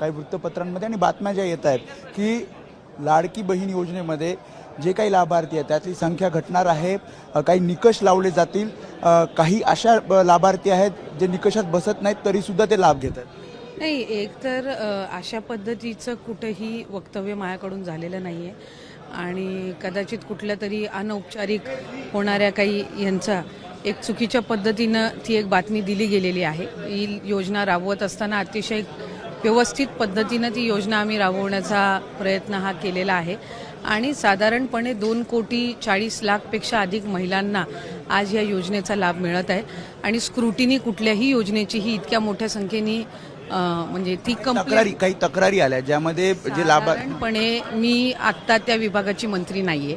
काही वृत्तपत्रांमध्ये आणि बातम्या ज्या येत आहेत की लाडकी बहीण योजनेमध्ये जे काही लाभार्थी आहेत त्याची संख्या घटणार आहे. काही निकष लावले जातील. काही अशा लाभार्थी आहेत जे निकषात बसत नाहीत तरीसुद्धा ते लाभ घेतात. नाही एक तर अशा पद्धतीचं कुठंही वक्तव्य माझ्याकडून झालेलं नाही आहे आणि कदाचित कुठल्या तरी अनौपचारिक होणाऱ्या काही यांचा एक चुकीच्या पद्धतीनं ती एक बातमी दिली गेलेली आहे. ही योजना राबवत असताना अतिशय व्यवस्थित पद्धतीनं ती योजना आम्ही राबवण्याचा प्रयत्न हा केलेला आहे. आणि साधारणपणे दोन कोटी चाळीस लाखपेक्षा अधिक महिलांना आज या योजनेचा लाभ मिळत आहे. आणि स्क्रुटिनी कुठल्याही योजनेची ही इतक्या मोठ्या संख्येने म्हणजे ती तक्रारी काही तक्रारी आल्या ज्यामध्ये जे साधारणपणे मी आत्ता त्या विभागाची मंत्री नाहीये.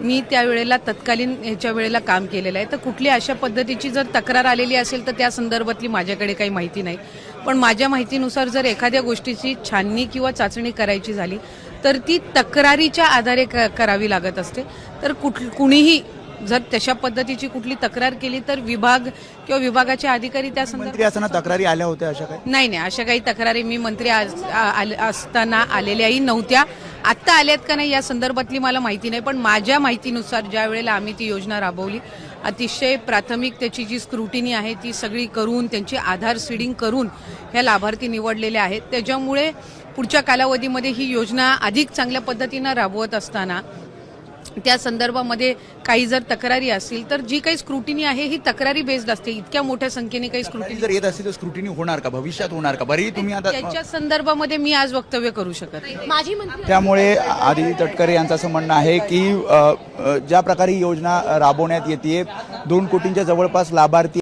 मी त्यावेळेला तत्कालीन ह्याच्या वेळेला काम केलेलं आहे. तर कुठली अशा पद्धतीची जर तक्रार आलेली असेल तर त्या संदर्भातली माझ्याकडे काही माहिती नाही. पण माझ्या माहितीनुसार जर एखाद्या गोष्टीची छाननी किंवा चाचणी करायची झाली तर ती तक्रारीच्या आधारे क- करावी लागत असते. तर कुठ कुणीही जर तशा पद्धतीची कुठली तक्रार केली तर विभाग किंवा विभागाचे अधिकारी त्या संदर्भात मंत्री असताना तक्रारी आल्या होत्या अशा काही? नाही नाही. अशा काही तक्रारी मी मंत्री असताना आलेल्याही नव्हत्या. आत्ता आल्यात का नाही या संदर्भातली मला माहिती नाही पण माझ्या माहितीनुसार ज्या वेळेला आम्ही ती योजना राबवली अतिशय प्राथमिक त्याची जी स्क्रुटिनी आहे ती सगळी करून त्यांची आधार सीडिंग करून ह्या लाभार्थी निवडलेल्या आहेत. त्याच्यामुळे पुढच्या कालावधीमध्ये ही योजना अधिक चांगल्या पद्धतीनं राबवत असताना त्या संदर्भामध्ये काही जर तक्रारी असतील तर जी काही स्क्रुटिनी आहे ही तक्रारी बेस्ड असते. इतक्या मोठ्या संख्येने काही स्क्रुटिनी जर येत असतील तर स्क्रुटिनी होणार का? भविष्यात होणार का? बरी तुम्ही आता त्याच्या संदर्भामध्ये मी आज वक्तव्य करू शकत नाही. मंत्री त्यामुळे आदिती तटकरे यांचं असं म्हणणं आहे की अ, अ, ज्या प्रकारे ही योजना राबवण्यात येते दोन कोटींच्या जवळपास लाभार्थी